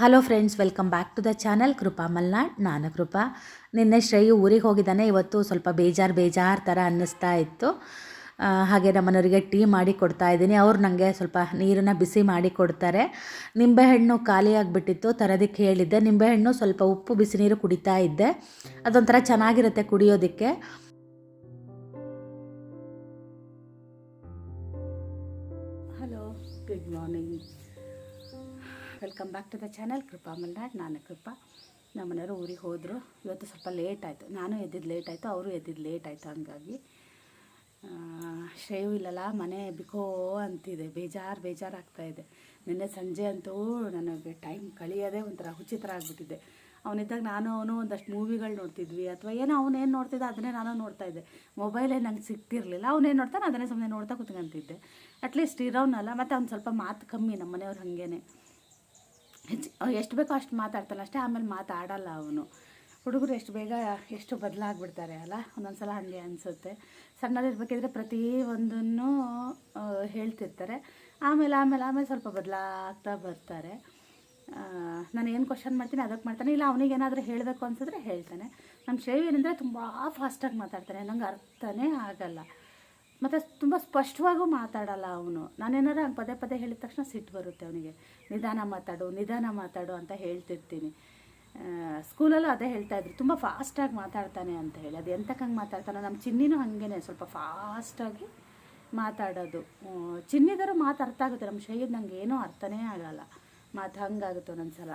Hello friends welcome back to the channel Krupa Malnad ನಾನು ಕೃಪಾ ನಿನ್ನೆ ಶ್ರೇಯು ಊರಿಗೆ ಹೋಗಿದ್ದಾನೆ. ಇವತ್ತು ಸ್ವಲ್ಪ ಬೇಜಾರು ಬೇಜಾರು ಥರ ಅನ್ನಿಸ್ತಾ ಇತ್ತು. ಹಾಗೆ ನಮ್ಮನವರಿಗೆ ಟೀ ಮಾಡಿ ಕೊಡ್ತಾ ಇದ್ದೀನಿ. ಅವ್ರು ನನಗೆ ಸ್ವಲ್ಪ ನೀರನ್ನು ಬಿಸಿ ಮಾಡಿ ಕೊಡ್ತಾರೆ. ನಿಂಬೆಹಣ್ಣು ಖಾಲಿ ಆಗಿಬಿಟ್ಟಿತ್ತು, ತರೋದಕ್ಕೆ ಹೇಳಿದ್ದೆ. ನಿಂಬೆಹಣ್ಣು ಸ್ವಲ್ಪ ಉಪ್ಪು, ಬಿಸಿ ನೀರು ಕುಡಿತಾ ಇದ್ದೆ. ಅದೊಂಥರ ಚೆನ್ನಾಗಿರುತ್ತೆ ಕುಡಿಯೋದಕ್ಕೆ. Welcome back to the channel Krupa Malnad, ನಾನು ಕೃಪಾ. ನಮ್ಮ ಮನೆಯವರು ಊರಿಗೆ ಹೋದರು. ಇವತ್ತು ಸ್ವಲ್ಪ ಲೇಟ್ ಆಯಿತು. ನಾನು ಎದ್ದಿದ್ದು ಲೇಟ್ ಆಯಿತು, ಅವರು ಎದ್ದಿದ್ದು ಲೇಟ್ ಆಯಿತು ಹಂಗಾಗಿ. ಶ್ರೇಯು ಇಲ್ಲಲ್ಲ, ಮನೆ ಬಿಕೋ ಅಂತಿದೆ. ಬೇಜಾರು ಬೇಜಾರಾಗ್ತಾಯಿದೆ ನಿನ್ನೆ ಸಂಜೆ ಅಂತೂ ನನಗೆ ಟೈಮ್ ಕಳಿಯೋದೇ ಒಂಥರ ಹುಚಿತ್ರ ಆಗಿಬಿಟ್ಟಿದೆ. ಅವನಿದ್ದಾಗ ನಾನು, ಅವನು ಒಂದಷ್ಟು ಮೂವಿಗಳು ನೋಡ್ತಿದ್ವಿ. ಅಥವಾ ಏನೋ ಅವನೇನು ನೋಡ್ತಿದ್ದೆ ಅದನ್ನೇ ನಾನು ನೋಡ್ತಾ ಇದ್ದೆ. ಮೊಬೈಲೇ ನಂಗೆ ಸಿಗ್ತಿರ್ಲಿಲ್ಲ. ಅವನೇನು ನೋಡ್ತಾನೆ ಅದನ್ನೇ ಸುಮ್ಮನೆ ನೋಡ್ತಾ ಕುತ್ಕೊಂತಿದ್ದೆ. ಅಟ್ಲೀಸ್ಟ್ ಇರೋನಲ್ಲ. ಮತ್ತು ಅವ್ನು ಸ್ವಲ್ಪ ಮಾತು ಕಮ್ಮಿ ನಮ್ಮ ಮನೆಯವ್ರು ಹಾಗೇನೆ. ಹೆಚ್ಚು, ಎಷ್ಟು ಬೇಕೋ ಅಷ್ಟು ಮಾತಾಡ್ತಾನೆ ಅಷ್ಟೇ, ಆಮೇಲೆ ಮಾತಾಡಲ್ಲ ಅವನು. ಹುಡುಗರು ಎಷ್ಟು ಬೇಗ ಎಷ್ಟು ಬದಲಾಗ್ಬಿಡ್ತಾರೆ ಅಲ್ಲ? ಒಂದೊಂದು ಸಲ ಹಾಗೆ ಅನಿಸುತ್ತೆ. ಸಣ್ಣದಿರ್ಬೇಕಿದ್ರೆ ಪ್ರತಿ ಒಂದನ್ನು ಹೇಳ್ತಿರ್ತಾರೆ. ಆಮೇಲೆ ಆಮೇಲೆ ಆಮೇಲೆ ಸ್ವಲ್ಪ ಬದಲಾಗ್ತಾ ಬರ್ತಾರೆ. ನಾನು ಏನು ಕ್ವಶನ್ ಮಾಡ್ತೀನಿ ಅದಕ್ಕೆ ಮಾಡ್ತಾನೆ. ಇಲ್ಲ, ಅವನಿಗೆ ಏನಾದರೂ ಹೇಳಬೇಕು ಅನ್ಸಿದ್ರೆ ಹೇಳ್ತಾನೆ. ನಮ್ಮ ಶೇವ್ ಏನಂದರೆ ತುಂಬ ಫಾಸ್ಟಾಗಿ ಮಾತಾಡ್ತಾನೆ. ನಂಗೆ ಅರ್ಥನೇ ಆಗಲ್ಲ. ಮತ್ತು ತುಂಬ ಸ್ಪಷ್ಟವಾಗೂ ಮಾತಾಡಲ್ಲ ಅವನು. ನಾನೇನಾರು ಹಂಗೆ ಪದೇ ಪದೇ ಹೇಳಿದ ತಕ್ಷಣ ಸಿಟ್ಟು ಬರುತ್ತೆ ಅವನಿಗೆ. ನಿಧಾನ ಮಾತಾಡು ನಿಧಾನ ಮಾತಾಡು ಅಂತ ಹೇಳ್ತಿರ್ತೀನಿ. ಸ್ಕೂಲಲ್ಲೂ ಅದೇ ಹೇಳ್ತಾ ಇದ್ರು. ತುಂಬ ಫಾಸ್ಟಾಗಿ ಮಾತಾಡ್ತಾನೆ ಅಂತ ಹೇಳಿ. ಅದು ಎಂತಕ್ಕೆ ಹಂಗೆ ಮಾತಾಡ್ತಾನೆ ನಮ್ಮ ಚಿನ್ನಿನೂ ಹಾಗೇನೆ. ಸ್ವಲ್ಪ ಫಾಸ್ಟಾಗಿ ಮಾತಾಡೋದು. ಚಿನ್ನಿದರೂ ಮಾತು ಅರ್ಥ ಆಗುತ್ತೆ. ನಮ್ಮ ಶೈದ್ ನಂಗೆ ಏನೂ ಅರ್ಥನೇ ಆಗಲ್ಲ. ಮಾತು ಹಂಗಾಗುತ್ತೆ ಒಂದೊಂದ್ಸಲ.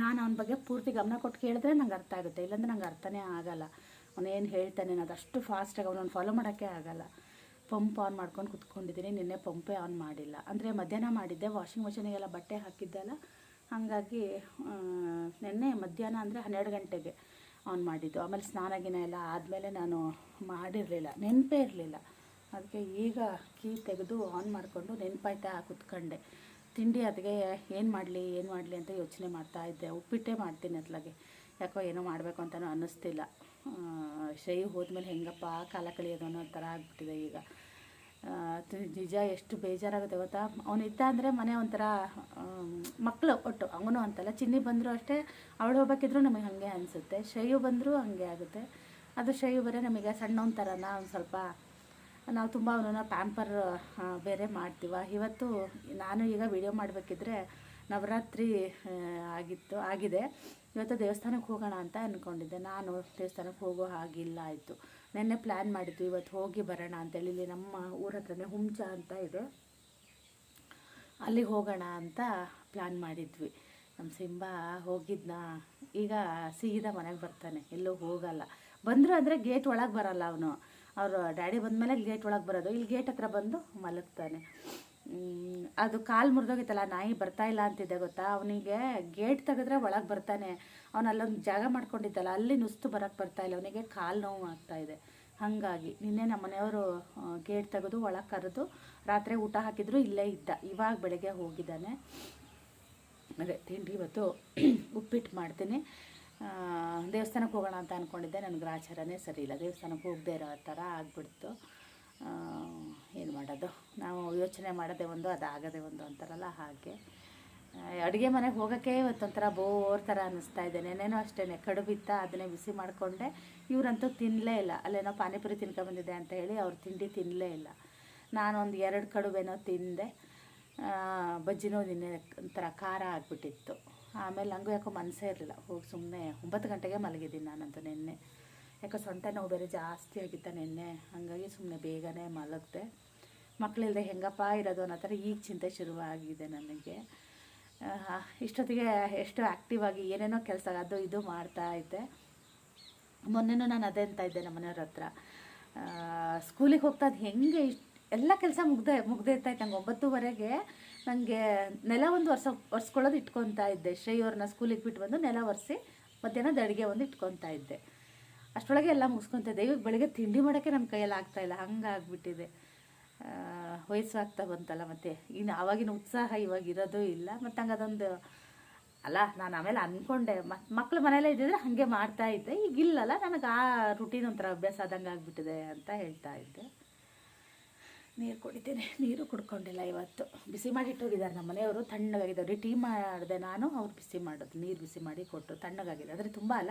ನಾನು ಅವನ ಬಗ್ಗೆ ಪೂರ್ತಿ ಗಮನ ಕೊಟ್ಟು ಕೇಳಿದ್ರೆ ನಂಗೆ ಅರ್ಥ ಆಗುತ್ತೆ. ಇಲ್ಲಾಂದ್ರೆ ನಂಗೆ ಅರ್ಥನೇ ಆಗಲ್ಲ. ಅವನೇನು ಹೇಳ್ತಾನೆ ನಾನು ಅದಷ್ಟು ಫಾಸ್ಟಾಗಿ ಅವನನ್ನು ಫಾಲೋ ಮಾಡೋಕ್ಕೆ ಆಗಲ್ಲ. ಪಂಪ್ ಆನ್ ಮಾಡ್ಕೊಂಡು ಕುತ್ಕೊಂಡಿದ್ದೀನಿ, ನಿನ್ನೆ ಪಂಪೇ ಆನ್ ಮಾಡಿಲ್ಲ. ಅಂದರೆ ಮಧ್ಯಾಹ್ನ ಮಾಡಿದ್ದೆ ವಾಷಿಂಗ್ ಮಷಿನಿಗೆಲ್ಲ ಬಟ್ಟೆ ಹಾಕಿದ್ದೆಲ್ಲ, ಹಾಗಾಗಿ ನಿನ್ನೆ ಮಧ್ಯಾಹ್ನ ಅಂದರೆ ಹನ್ನೆರಡು ಗಂಟೆಗೆ ಆನ್ ಮಾಡಿದ್ದು. ಆಮೇಲೆ ಸ್ನಾನ ಗಿನ ಎಲ್ಲ ಆದಮೇಲೆ ನಾನು ಮಾಡಿರಲಿಲ್ಲ, ನೆನಪೇ ಇರಲಿಲ್ಲ. ಅದಕ್ಕೆ ಈಗ ಕೀ ತೆಗೆದು ಆನ್ ಮಾಡಿಕೊಂಡು ನೆನಪಾಯ್ತಾ ಕುತ್ಕೊಂಡೆ. ತಿಂಡಿ ಅದಕ್ಕೆ ಏನು ಮಾಡಲಿ ಏನು ಮಾಡಲಿ ಅಂತ ಯೋಚನೆ ಮಾಡ್ತಾ ಇದ್ದೆ. ಉಪ್ಪಿಟ್ಟೇ ಮಾಡ್ತೀನಿ ಅದ್ಲಾಗೆ. ಯಾಕೋ ಏನೋ ಮಾಡಬೇಕು ಅಂತಲೂ ಅನ್ನಿಸ್ತಿಲ್ಲ. ಶೈ ಹೋದ್ಮೇಲೆ ಹೆಂಗಪ್ಪ ಕಾಲ ಕಳಿಯೋದು ಅನ್ನೋ ಥರ ಆಗ್ಬಿಟ್ಟಿದೆ ಈಗ. ನಿಜ ಎಷ್ಟು ಬೇಜಾರಾಗುತ್ತೆ ಗೊತ್ತಾ? ಅವನಿದ್ದ ಅಂದರೆ ಮನೆ ಒಂಥರ ಮಕ್ಕಳು ಒಟ್ಟು, ಅವನು ಅಂತಲ್ಲ, ಚಿನ್ನಿ ಬಂದರೂ ಅಷ್ಟೇ, ಅವಳು ಹೋಗ್ಬೇಕಿದ್ರು ನಮಗೆ ಹಾಗೆ ಅನಿಸುತ್ತೆ. ಶೈಯು ಬಂದರೂ ಹಾಗೆ ಆಗುತ್ತೆ. ಅದು ಶೈಯು ಬರೀ ನಮಗೆ ಸಣ್ಣವನ ಥರನ ಒಂದು ಸ್ವಲ್ಪ, ನಾವು ತುಂಬ ಅವನನ್ನ ಪ್ಯಾಂಪರ್ ಬೇರೆ ಮಾಡ್ತೀವ. ಇವತ್ತು ನಾನು ಈಗ ವಿಡಿಯೋ ಮಾಡಬೇಕಿದ್ರೆ ನವರಾತ್ರಿ ಆಗಿತ್ತು, ಆಗಿದೆ. ಇವತ್ತು ದೇವಸ್ಥಾನಕ್ಕೆ ಹೋಗೋಣ ಅಂತ ಅಂದ್ಕೊಂಡಿದ್ದೆ ನಾನು ದೇವಸ್ಥಾನಕ್ಕೆ ಹೋಗೋ ಹಾಗಿಲ್ಲ ಆಯಿತು. ನಿನ್ನೆ ಪ್ಲ್ಯಾನ್ ಮಾಡಿದ್ದು ಇವತ್ತು ಹೋಗಿ ಬರೋಣ ಅಂತೇಳಿ ಇಲ್ಲಿ ನಮ್ಮ ಊರ ಹತ್ರನೇ ಹುಂಚ ಅಂತ ಇದೆ. ಅಲ್ಲಿಗೆ ಹೋಗೋಣ ಅಂತ ಪ್ಲ್ಯಾನ್ ಮಾಡಿದ್ವಿ. ನಮ್ಮ ಸಿಂಬ ಹೋಗಿದ್ನ. ಈಗ ಸೀದಾ ಮನೆಗೆ ಬರ್ತಾನೆ. ಎಲ್ಲೂ ಹೋಗಲ್ಲ. ಬಂದರು ಅಂದರೆ ಗೇಟ್ ಒಳಗೆ ಬರಲ್ಲ ಅವನು. ಅವರು ಡ್ಯಾಡಿ ಬಂದಮೇಲೆ ಗೇಟ್ ಒಳಗೆ ಬರೋದು. ಇಲ್ಲಿ ಗೇಟ್ ಹತ್ರ ಬಂದು ಮಲಗ್ತಾನೆ. ಅದು ಕಾಲು ಮುರಿದೋಗಿತ್ತಲ್ಲ, ನಾಯಿ ಬರ್ತಾ ಇಲ್ಲ ಅಂತಿದ್ದೆ ಗೊತ್ತಾ? ಅವನಿಗೆ ಗೇಟ್ ತೆಗೆದ್ರೆ ಒಳಗೆ ಬರ್ತಾನೆ. ಅವನು ಅಲ್ಲೊಂದು ಜಾಗ ಮಾಡ್ಕೊಂಡಿದ್ದಲ್ಲ, ಅಲ್ಲಿ ನುಸ್ತು ಬರೋಕ್ಕೆ ಬರ್ತಾ ಇಲ್ಲ. ಅವನಿಗೆ ಕಾಲು ನೋವು ಆಗ್ತಾ ಇದೆ. ಹಾಗಾಗಿ ನಿನ್ನೆ ನಮ್ಮ ಮನೆಯವರು ಗೇಟ್ ತೆಗೆದು ಒಳಗೆ ಕರೆದು ರಾತ್ರಿ ಊಟ ಹಾಕಿದ್ರು ಇಲ್ಲೇ ಇದ್ದ. ಇವಾಗ ಬೆಳಗ್ಗೆ ಹೋಗಿದ್ದಾನೆ. ಅದೇ ತಿಂಡಿ ಇವತ್ತು ಉಪ್ಪಿಟ್ಟು ಮಾಡ್ತೀನಿ. ದೇವಸ್ಥಾನಕ್ಕೆ ಹೋಗೋಣ ಅಂತ ಅಂದ್ಕೊಂಡಿದ್ದೆ ನನಗೆ ಆಚಾರನೇ ಸರಿ ಇಲ್ಲ. ದೇವಸ್ಥಾನಕ್ಕೆ ಹೋಗದೆ ಇರೋ ಥರ ಆಗ್ಬಿಡ್ತು. ಏನು ಮಾಡೋದು? ನಾವು ಯೋಚನೆ ಮಾಡೋದೇ ಒಂದು ಅದು ಆಗದೆ ಒಂದು ಅಂತಾರಲ್ಲ ಹಾಗೆ. ಅಡುಗೆ ಮನೆಗೆ ಹೋಗೋಕ್ಕೆ ಇವತ್ತೊಂಥರ ಬೋರ್ ಥರ ಅನ್ನಿಸ್ತಾ ಇದೆ. ನೆನೇನೋ ಅಷ್ಟೇ ಕಡುಬಿತ್ತ ಅದನ್ನೇ ಬಿಸಿ ಮಾಡಿಕೊಂಡೆ. ಇವರಂತೂ ತಿನ್ನಲೇ ಇಲ್ಲ. ಅಲ್ಲೇನೋ ಪಾನಿಪುರಿ ತಿನ್ಕೊಂಬಂದಿದೆ ಅಂತ ಹೇಳಿ ಅವ್ರು ತಿಂಡಿ ತಿನ್ನಲೇ ಇಲ್ಲ. ನಾನೊಂದು ಎರಡು ಕಡುಬೇನೋ ತಿಂದೆ. ಬಜ್ಜಿನೋ ನಿನ್ನೆ ಒಂಥರ ಖಾರ ಆಗಿಬಿಟ್ಟಿತ್ತು. ಆಮೇಲೆ ನನಗೂ ಯಾಕೋ ಮನಸ್ಸೇ ಇರಲಿಲ್ಲ. ಹೋಗಿ ಸುಮ್ಮನೆ ಒಂಬತ್ತು ಗಂಟೆಗೆ ಮಲಗಿದ್ದೀನಿ ನಾನಂತೂ ನೆನ್ನೆ. ಯಾಕೋ ಸೊಂಟ ನೋವು ಬೇರೆ ಜಾಸ್ತಿ ಆಗಿತ್ತ ನಿನ್ನೆ. ಹಾಗಾಗಿ ಸುಮ್ಮನೆ ಬೇಗನೆ ಮಲಗಿದೆ. ಮಕ್ಕಳಿಲ್ಲದೆ ಹೆಂಗಪ್ಪ ಇರೋದು ಅನ್ನೋ ಥರ ಈಗ ಚಿಂತೆ ಶುರುವಾಗಿದೆ ನನಗೆ. ಇಷ್ಟೊತ್ತಿಗೆ ಎಷ್ಟು ಆ್ಯಕ್ಟಿವ್ ಆಗಿ ಏನೇನೋ ಕೆಲಸ ಅದು ಇದು ಮಾಡ್ತಾ ಇದ್ದೆ. ಮೊನ್ನೆನೂ ನಾನು ಅದೇ ಅಂತ ಇದ್ದೆ ನಮ್ಮ ಮನೆಯವ್ರ ಹತ್ರ. ಸ್ಕೂಲಿಗೆ ಹೋಗ್ತಾ ಅದು ಹೆಂಗೆ ಇಷ್ಟು, ಎಲ್ಲ ಕೆಲಸ ಮುಗ್ದೆ, ಮುಗ್ದೇ ಇರ್ತಾಯಿತ್ತು ನಂಗೆ ಒಂಬತ್ತುವರೆಗೆ ನನಗೆ ನೆಲ ಒಂದು ವರ್ಷ ಒರೆಸ್ಕೊಳ್ಳೋದು ಇಟ್ಕೊತಾ ಇದ್ದೆ. ಶ್ರೇಯವ್ರನ್ನ ಸ್ಕೂಲಿಗೆ ಬಿಟ್ಟು ಬಂದು ನೆಲ ಒರೆಸಿ ಮಧ್ಯಾಹ್ನದ ಅಡುಗೆ ಒಂದು ಇಟ್ಕೊತಾ ಇದ್ದೆ. ಅಷ್ಟರೊಳಗೆ ಎಲ್ಲ ಮುಗಿಸ್ಕೊತಾ ಇದ್ದೆ ಇವಾಗ ಬೆಳಗ್ಗೆ ತಿಂಡಿ ಮಾಡೋಕ್ಕೆ ನಮ್ಮ ಕೈಯಲ್ಲಿ ಆಗ್ತಾಯಿಲ್ಲ ಹಂಗಾಗ್ಬಿಟ್ಟಿದೆ. ಆ, ವಯಸ್ಸು ಆಗ್ತಾ ಬಂತಲ್ಲ ಮತ್ತೆ. ಇನ್ನು ಆವಾಗಿನ ಉತ್ಸಾಹ ಇವಾಗ ಇರೋದು ಇಲ್ಲ. ಮತ್ತು ಹಂಗೆ ಅದೊಂದು ಅಲ್ಲ ನಾನು ಆಮೇಲೆ ಅಂದ್ಕೊಂಡೆ ಮತ್ತು ಮಕ್ಳು ಮನೆಯಲ್ಲೇ ಇದ್ದಿದ್ರೆ ಹಾಗೆ ಮಾಡ್ತಾ ಇದ್ದೆ. ಈಗ ಇಲ್ಲಲ್ಲ ನನಗೆ ಆ ರುಟೀನ್ ಒಂಥರ ಅಭ್ಯಾಸ ಆದಂಗೆ ಆಗಿಬಿಟ್ಟಿದೆ ಅಂತ ಹೇಳ್ತಾ ಇದ್ದೆ. ನೀರು ಕುಡಿತೀನಿ. ನೀರು ಕುಡ್ಕೊಂಡಿಲ್ಲ ಇವತ್ತು. ಬಿಸಿ ಮಾಡಿ ಇಟ್ಟೋಗಿದ್ದಾರೆ ನಮ್ಮ ಮನೆಯವರು. ತಣ್ಣಗಾಗಿದ್ದಾರೆ. ಟೀ ಮಾಡಿದೆ ನಾನು. ಅವ್ರು ಬಿಸಿ ಮಾಡೋದು. ನೀರು ಬಿಸಿ ಮಾಡಿ ಕೊಟ್ಟು ತಣ್ಣಗಾಗಿದೆ. ಆದರೆ ತುಂಬ ಅಲ್ಲ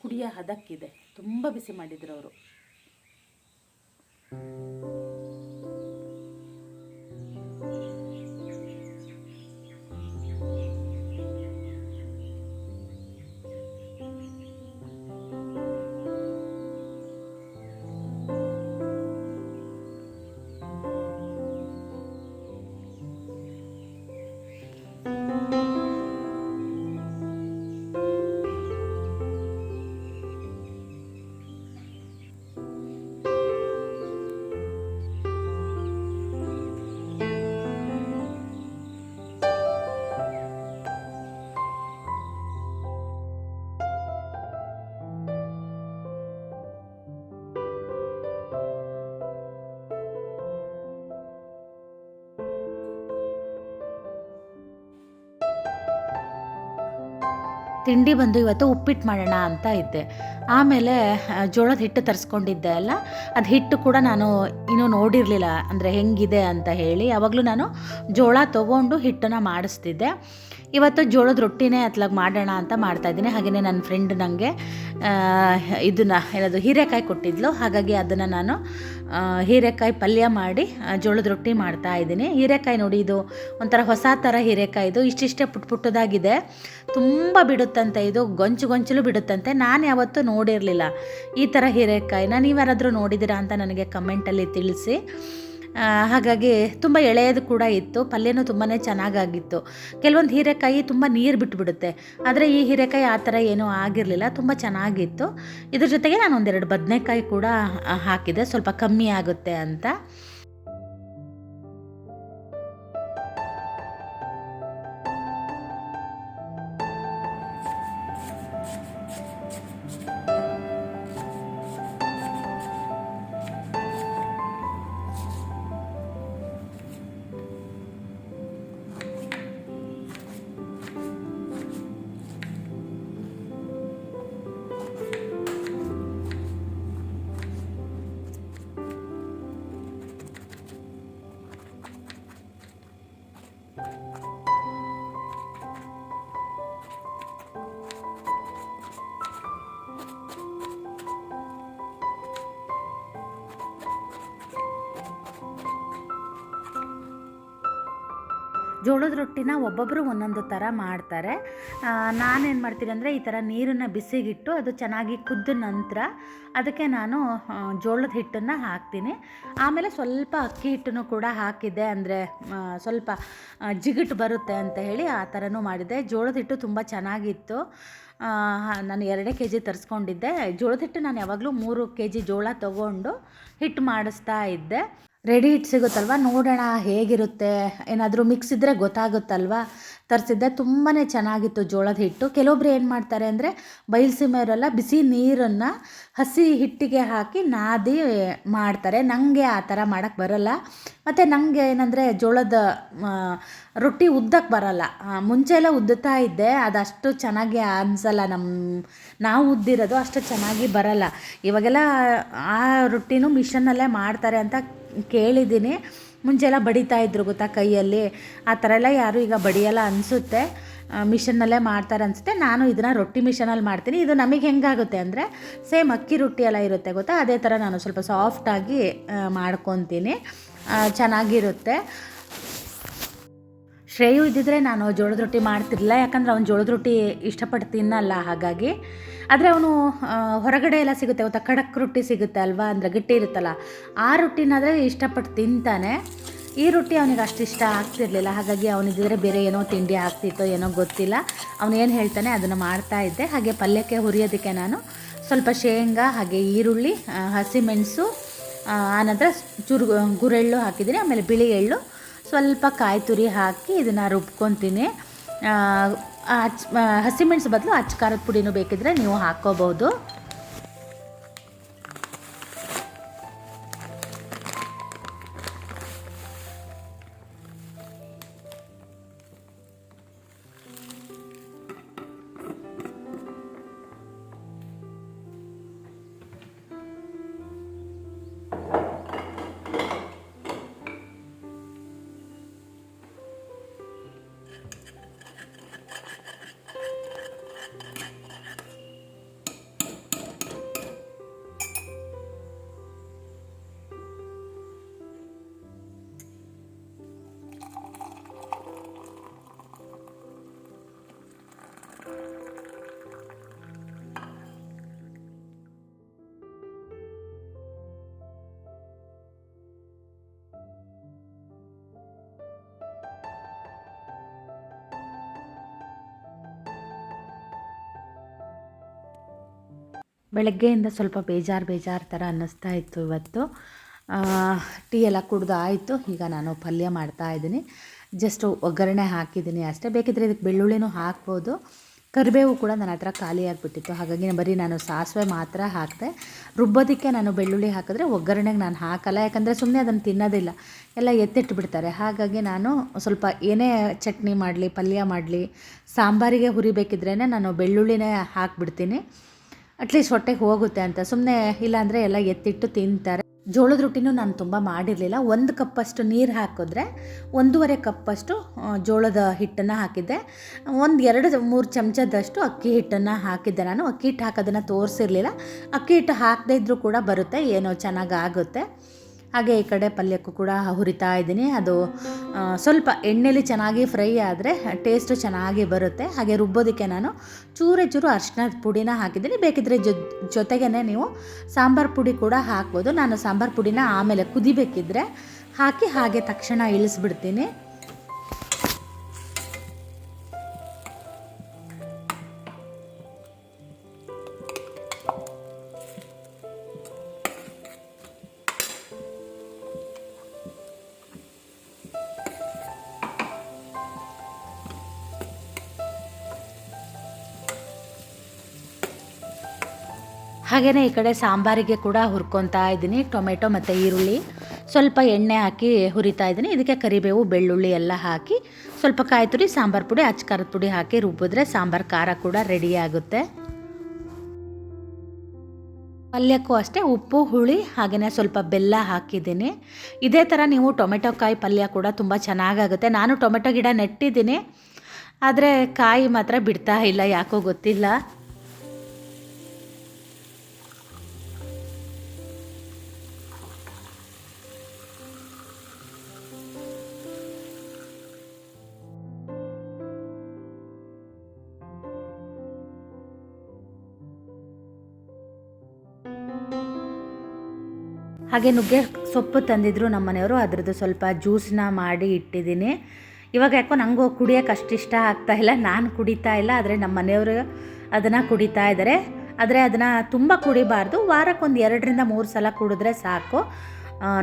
ಕುಡಿಯೋ ಹದಕ್ಕಿದೆ. ತುಂಬ ಬಿಸಿ ಮಾಡಿದ್ರು ಅವರು. ತಿಂಡಿ ಬಂದು ಇವತ್ತು ಉಪ್ಪಿಟ್ಟು ಮಾಡೋಣ ಅಂತ ಇದ್ದೆ. ಆಮೇಲೆ ಜೋಳದ ಹಿಟ್ಟು ತರಿಸ್ಕೊಂಡಿದ್ದೆ ಅಲ್ಲ, ಅದು ಹಿಟ್ಟು ಕೂಡ ನಾನು ಇನ್ನೂ ನೋಡಿರಲಿಲ್ಲ, ಅಂದರೆ ಹೆಂಗಿದೆ ಅಂತ ಹೇಳಿ. ಯಾವಾಗಲೂ ನಾನು ಜೋಳ ತೊಗೊಂಡು ಹಿಟ್ಟನ್ನು ಮಾಡಿಸ್ತಿದ್ದೆ. ಇವತ್ತು ಜೋಳದ ರೊಟ್ಟಿನೇ ಅತ್ಲಾಗ ಮಾಡೋಣ ಅಂತ ಮಾಡ್ತಾಯಿದ್ದೀನಿ ಹಾಗೆಯೇ ನನ್ನ ಫ್ರೆಂಡ್ ನನಗೆ ಇದನ್ನು, ಏನದು, ಹೀರೆಕಾಯಿ ಕೊಟ್ಟಿದ್ಲು. ಹಾಗಾಗಿ ಅದನ್ನು ನಾನು ಹೀರೆಕಾಯಿ ಪಲ್ಯ ಮಾಡಿ ಜೋಳದ ರೊಟ್ಟಿ ಮಾಡ್ತಾ ಇದ್ದೀನಿ. ಹೀರೆಕಾಯಿ ನೋಡಿ, ಇದು ಒಂಥರ ಹೊಸ ಥರ ಹೀರೆಕಾಯಿ ಇದು. ಇಷ್ಟಿಷ್ಟೇ ಪುಟ್ ಪುಟ್ಟದಾಗಿದೆ. ತುಂಬ ಬಿಡುತ್ತಂತೆ ಇದು. ಗೊಂಚು ಗೊಂಚಲು ಬಿಡುತ್ತಂತೆ. ನಾನು ಯಾವತ್ತೂ ನೋಡಿರಲಿಲ್ಲ ಈ ಥರ ಹೀರೆಕಾಯಿನ. ನೀವ್ಯಾರಾದರೂ ನೋಡಿದ್ದೀರಾ ಅಂತ ನನಗೆ ಕಮೆಂಟಲ್ಲಿ ತಿಳಿಸಿ. ಹಾಗಾಗಿ ತುಂಬ ಎಳೆಯದು ಕೂಡ ಇತ್ತು. ಪಲ್ಯನೂ ತುಂಬಾ ಚೆನ್ನಾಗಾಗಿತ್ತು. ಕೆಲವೊಂದು ಹೀರೆಕಾಯಿ ತುಂಬ ನೀರು ಬಿಟ್ಟುಬಿಡುತ್ತೆ ಆದರೆ ಈ ಹೀರೆಕಾಯಿ ಆ ಥರ ಏನೂ ಆಗಿರಲಿಲ್ಲ. ತುಂಬ ಚೆನ್ನಾಗಿತ್ತು. ಇದ್ರ ಜೊತೆಗೆ ನಾನು ಒಂದೆರಡು ಬದನೆಕಾಯಿ ಕೂಡ ಹಾಕಿದೆ. ಸ್ವಲ್ಪ ಕಮ್ಮಿ ಆಗುತ್ತೆ ಅಂತ. ಜೋಳದ ರೊಟ್ಟಿನ ಒಬ್ಬೊಬ್ಬರು ಒಂದೊಂದು ಥರ ಮಾಡ್ತಾರೆ. ನಾನೇನು ಮಾಡ್ತೀನಿ ಅಂದರೆ ಈ ಥರ ನೀರನ್ನು ಬಿಸಿಗಿಟ್ಟು ಅದು ಚೆನ್ನಾಗಿ ಕುದ್ದ ನಂತರ ಅದಕ್ಕೆ ನಾನು ಜೋಳದ ಹಿಟ್ಟನ್ನು ಹಾಕ್ತೀನಿ. ಆಮೇಲೆ ಸ್ವಲ್ಪ ಅಕ್ಕಿ ಹಿಟ್ಟನ್ನು ಕೂಡ ಹಾಕಿದ್ದೆ ಅಂದರೆ ಸ್ವಲ್ಪ ಜಿಗಿಟ್ಟು ಬರುತ್ತೆ ಅಂತ ಹೇಳಿ ಆ ಥರನೂ ಮಾಡಿದ್ದೆ. ಜೋಳದ ಹಿಟ್ಟು ತುಂಬ ಚೆನ್ನಾಗಿತ್ತು. ನಾನು ಎರಡೇ ಕೆ ಜಿ ತರಿಸ್ಕೊಂಡಿದ್ದೆ. ಜೋಳದ ಹಿಟ್ಟು ನಾನು ಯಾವಾಗಲೂ ಮೂರು ಕೆ ಜಿ ಜೋಳ ತೊಗೊಂಡು ಹಿಟ್ಟು ಮಾಡಿಸ್ತಾ ಇದ್ದೆ. ರೆಡಿ ಹಿಟ್ಟು ಸಿಗುತ್ತಲ್ವ? ನೋಡೋಣ ಹೇಗಿರುತ್ತೆ. ಏನಾದರೂ ಮಿಕ್ಸ್ ಇದ್ದರೆ ಗೊತ್ತಾಗುತ್ತಲ್ವ? ತರಿಸಿದ್ದೆ. ತುಂಬಾ ಚೆನ್ನಾಗಿತ್ತು ಜೋಳದ ಹಿಟ್ಟು. ಕೆಲವೊಬ್ರು ಏನು ಮಾಡ್ತಾರೆ ಅಂದರೆ ಬಯಲುಸೀಮೆಯವರೆಲ್ಲ ಬಿಸಿ ನೀರನ್ನು ಹಸಿ ಹಿಟ್ಟಿಗೆ ಹಾಕಿ ನಾದಿ ಮಾಡ್ತಾರೆ. ನನಗೆ ಆ ಥರ ಮಾಡೋಕ್ಕೆ ಬರಲ್ಲ. ಮತ್ತು ನನಗೆ ಏನಂದರೆ ಜೋಳದ ರೊಟ್ಟಿ ಉದ್ದಕ್ಕೆ ಬರಲ್ಲ. ಮುಂಚೆ ಎಲ್ಲ ಉದ್ದುತ್ತಾ ಇದ್ದೆ. ಅದಷ್ಟು ಚೆನ್ನಾಗಿ ಅನಿಸಲ್ಲ ನಮ್ಮ ನಾವು ಉದ್ದಿರೋದು ಅಷ್ಟು ಚೆನ್ನಾಗಿ ಬರಲ್ಲ. ಇವಾಗೆಲ್ಲ ಆ ರೊಟ್ಟಿನೂ ಮಿಷನ್ನಲ್ಲೇ ಮಾಡ್ತಾರೆ ಅಂತ ಕೇಳಿದ್ದೀನಿ. ಮುಂಚೆ ಎಲ್ಲ ಬಡಿತಾ ಇದ್ರು ಗೊತ್ತಾ ಕೈಯಲ್ಲಿ? ಆ ಥರ ಎಲ್ಲ ಯಾರೂ ಈಗ ಬಡಿಯಲ್ಲ ಅನಿಸುತ್ತೆ. ಮಿಷನ್ನಲ್ಲೇ ಮಾಡ್ತಾರೆ ಅನಿಸುತ್ತೆ. ನಾನು ಇದನ್ನು ರೊಟ್ಟಿ ಮಿಷನಲ್ಲಿ ಮಾಡ್ತೀನಿ. ಇದು ನಮಗೆ ಹೆಂಗಾಗುತ್ತೆ ಅಂದರೆ ಸೇಮ್ ಅಕ್ಕಿ ರೊಟ್ಟಿ ಎಲ್ಲ ಇರುತ್ತೆ ಗೊತ್ತಾ? ಅದೇ ಥರ ನಾನು ಸ್ವಲ್ಪ ಸಾಫ್ಟಾಗಿ ಮಾಡ್ಕೊತೀನಿ. ಚೆನ್ನಾಗಿರುತ್ತೆ. ಶ್ರೇಯು ಇದ್ದಿದ್ರೆ ನಾನು ಜೋಳದ ರೊಟ್ಟಿ ಮಾಡ್ತಿರಲಿಲ್ಲ. ಯಾಕಂದ್ರೆ ಅವ್ನು ಜೋಳದ ರೊಟ್ಟಿ ಇಷ್ಟಪಟ್ಟು ತಿನ್ನಲ್ಲ ಹಾಗಾಗಿ. ಆದರೆ ಅವನು ಹೊರಗಡೆ ಎಲ್ಲ ಸಿಗುತ್ತೆ. ಗೊತ್ತಾ ಖಡಕ್ ರೊಟ್ಟಿ ಸಿಗುತ್ತೆ ಅಲ್ವಾ? ಅಂದರೆ ಗಟ್ಟಿ ಇರುತ್ತಲ್ಲ. ಆ ರೊಟ್ಟಿನಾದರೆ ಇಷ್ಟಪಟ್ಟು ತಿಂತಾನೆ. ಈ ರೊಟ್ಟಿ ಅವನಿಗೆ ಅಷ್ಟು ಇಷ್ಟ ಆಗ್ತಿರಲಿಲ್ಲ. ಹಾಗಾಗಿ ಅವನಿದ್ದರೆ ಬೇರೆ ಏನೋ ತಿಂಡಿ ಆಗ್ತಿತ್ತೋ ಏನೋ ಗೊತ್ತಿಲ್ಲ. ಅವನು ಏನು ಹೇಳ್ತಾನೆ, ಅದನ್ನು ಮಾಡ್ತಾ ಇದ್ದೆ. ಹಾಗೆ ಪಲ್ಯಕ್ಕೆ ಹುರಿಯೋದಕ್ಕೆ ನಾನು ಸ್ವಲ್ಪ ಶೇಂಗಾ, ಹಾಗೆ ಈರುಳ್ಳಿ ಹಸಿಮೆಣಸು ಆನಂತರ ಚುರು ಗುರೆಳ್ಳು ಹಾಕಿದ್ದೀನಿ. ಆಮೇಲೆ ಬಿಳಿ ಎಳ್ಳು. ಸ್ವಲ್ಪ ಕಾಯಿ ತುರಿ ಹಾಕಿ ಇದನ್ನು ರುಬ್ಕೊತೀನಿ. ಅಚ್ ಹಸಿಮೆಣಸು ಬದಲು ಅಚ್ಚ ಖಾರದ ಪುಡಿನೂ ಬೇಕಿದ್ರೆ ನೀವು ಹಾಕ್ಕೋಬೋದು. ಬೆಳಗ್ಗೆಯಿಂದ ಸ್ವಲ್ಪ ಬೇಜಾರು ಬೇಜಾರು ಥರ ಅನ್ನಿಸ್ತಾ ಇತ್ತು ಇವತ್ತು. ಟೀ ಎಲ್ಲ ಕುಡ್ದು ಆಯಿತು. ಈಗ ನಾನು ಪಲ್ಯ ಮಾಡ್ತಾ ಇದ್ದೀನಿ. ಜಸ್ಟ್ ಒಗ್ಗರಣೆ ಹಾಕಿದ್ದೀನಿ ಅಷ್ಟೇ. ಬೇಕಿದ್ರೆ ಇದಕ್ಕೆ ಬೆಳ್ಳುಳ್ಳಿನೂ ಹಾಕ್ಬೋದು. ಕರಿಬೇವು ಕೂಡ ನನ್ನ ಹತ್ರ ಖಾಲಿ ಆಗಿಬಿಟ್ಟಿತ್ತು. ಹಾಗಾಗಿ ಬರೀ ನಾನು ಸಾಸಿವೆ ಮಾತ್ರ ಹಾಕಿದೆ. ರುಬ್ಬೋದಕ್ಕೆ ನಾನು ಬೆಳ್ಳುಳ್ಳಿ ಹಾಕಿದ್ರೆ ಒಗ್ಗರಣೆಗೆ ನಾನು ಹಾಕಲ್ಲ. ಯಾಕಂದರೆ ಸುಮ್ಮನೆ ಅದನ್ನು ತಿನ್ನೋದಿಲ್ಲ. ಎಲ್ಲ ಎತ್ತಿಟ್ಬಿಡ್ತಾರೆ. ಹಾಗಾಗಿ ನಾನು ಸ್ವಲ್ಪ ಏನೇ ಚಟ್ನಿ ಮಾಡಲಿ, ಪಲ್ಯ ಮಾಡಲಿ, ಸಾಂಬಾರಿಗೆ ಹುರಿಬೇಕಿದ್ರೇ ನಾನು ಬೆಳ್ಳುಳ್ಳಿನೇ ಹಾಕಿಬಿಡ್ತೀನಿ. ಅಟ್ಲೀಸ್ಟ್ ಹೊಟ್ಟೆಗೆ ಹೋಗುತ್ತೆ ಅಂತ. ಸುಮ್ಮನೆ ಇಲ್ಲಾಂದರೆ ಎಲ್ಲ ಎತ್ತಿಟ್ಟು ತಿಂತಾರೆ. ಜೋಳದ ರೊಟ್ಟಿನೂ ನಾನು ತುಂಬ ಮಾಡಿರಲಿಲ್ಲ. ಒಂದು ಕಪ್ಪಷ್ಟು ನೀರು ಹಾಕಿದ್ರೆ, ಒಂದೂವರೆ ಕಪ್ಪಷ್ಟು ಜೋಳದ ಹಿಟ್ಟನ್ನು ಹಾಕಿದ್ದೆ. ಒಂದು ಎರಡು ಮೂರು ಚಮಚದಷ್ಟು ಅಕ್ಕಿ ಹಿಟ್ಟನ್ನು ಹಾಕಿದ್ದೆ ನಾನು. ಅಕ್ಕಿ ಹಿಟ್ಟು ಹಾಕೋದನ್ನು ತೋರಿಸಿರಲಿಲ್ಲ. ಅಕ್ಕಿ ಹಿಟ್ಟು ಹಾಕದೇ ಇದ್ದರೂ ಕೂಡ ಬರುತ್ತೆ. ಏನೋ ಚೆನ್ನಾಗಿ ಆಗುತ್ತೆ. ಹಾಗೆ ಈ ಕಡೆ ಪಲ್ಯಕ್ಕೂ ಕೂಡ ಹುರಿತಾ ಇದ್ದೀನಿ. ಅದು ಸ್ವಲ್ಪ ಎಣ್ಣೆಲಿ ಚೆನ್ನಾಗಿ ಫ್ರೈ ಆದರೆ ಟೇಸ್ಟು ಚೆನ್ನಾಗಿ ಬರುತ್ತೆ. ಹಾಗೆ ರುಬ್ಬೋದಕ್ಕೆ ನಾನು ಚೂರೇ ಚೂರು ಅರ್ಶಿನದ ಪುಡಿನ ಹಾಕಿದ್ದೀನಿ. ಬೇಕಿದ್ರೆ ಜೊ ಜೊತೆಗೇ ನೀವು ಸಾಂಬಾರು ಪುಡಿ ಕೂಡ ಹಾಕ್ಬೋದು. ನಾನು ಸಾಂಬಾರು ಪುಡಿನ ಆಮೇಲೆ ಕುದಿಬೇಕಿದ್ರೆ ಹಾಕಿ ಹಾಗೆ ತಕ್ಷಣ ಇಳಿಸ್ಬಿಡ್ತೀನಿ. ಹಾಗೆಯೇ ಈ ಕಡೆ ಸಾಂಬಾರಿಗೆ ಕೂಡ ಹುರ್ಕೊತಾ ಇದ್ದೀನಿ. ಟೊಮೆಟೊ ಮತ್ತು ಈರುಳ್ಳಿ. ಸ್ವಲ್ಪ ಎಣ್ಣೆ ಹಾಕಿ ಹುರಿತಾ ಇದ್ದೀನಿ. ಇದಕ್ಕೆ ಕರಿಬೇವು, ಬೆಳ್ಳುಳ್ಳಿ ಎಲ್ಲ ಹಾಕಿ ಸ್ವಲ್ಪ ಕಾಯಿ ತುರಿ, ಸಾಂಬಾರು ಪುಡಿ ಅಚ್ಚ ಖಾರದ ಪುಡಿ ಹಾಕಿ ರುಬ್ಬಿದ್ರೆ ಸಾಂಬಾರು ಖಾರ ಕೂಡ ರೆಡಿ ಆಗುತ್ತೆ. ಪಲ್ಯಕ್ಕೂ ಅಷ್ಟೇ ಉಪ್ಪು, ಹುಳಿ ಹಾಗೆಯೇ ಸ್ವಲ್ಪ ಬೆಲ್ಲ ಹಾಕಿದ್ದೀನಿ. ಇದೇ ಥರ ನೀವು ಟೊಮೆಟೊ ಕಾಯಿ ಪಲ್ಯ ಕೂಡ ತುಂಬ ಚೆನ್ನಾಗಾಗುತ್ತೆ. ನಾನು ಟೊಮೆಟೊ ಗಿಡ ನೆಟ್ಟಿದ್ದೀನಿ. ಆದರೆ ಕಾಯಿ ಮಾತ್ರ ಬಿಡ್ತಾ ಇಲ್ಲ, ಯಾಕೋ ಗೊತ್ತಿಲ್ಲ. ಹಾಗೆ ನುಗ್ಗೆ ಸೊಪ್ಪು ತಂದಿದ್ರು ನಮ್ಮ ಮನೆಯವರು. ಅದರದ್ದು ಸ್ವಲ್ಪ ಜ್ಯೂಸ್ನ ಮಾಡಿ ಇಟ್ಟಿದ್ದೀನಿ. ಇವಾಗ ಯಾಕೋ ನನಗೂ ಕುಡಿಯೋಕೆ ಅಷ್ಟು ಇಷ್ಟ ಆಗ್ತಾ ಇಲ್ಲ. ನಾನು ಕುಡಿತಾ ಇಲ್ಲ, ಆದರೆ ನಮ್ಮ ಮನೆಯವರು ಅದನ್ನು ಕುಡಿತಾ ಇದ್ದಾರೆ ಆದರೆ ಅದನ್ನು ತುಂಬ ಕುಡಿಬಾರ್ದು. ವಾರಕ್ಕೊಂದು ಎರಡರಿಂದ ಮೂರು ಸಲ ಕುಡಿದ್ರೆ ಸಾಕು.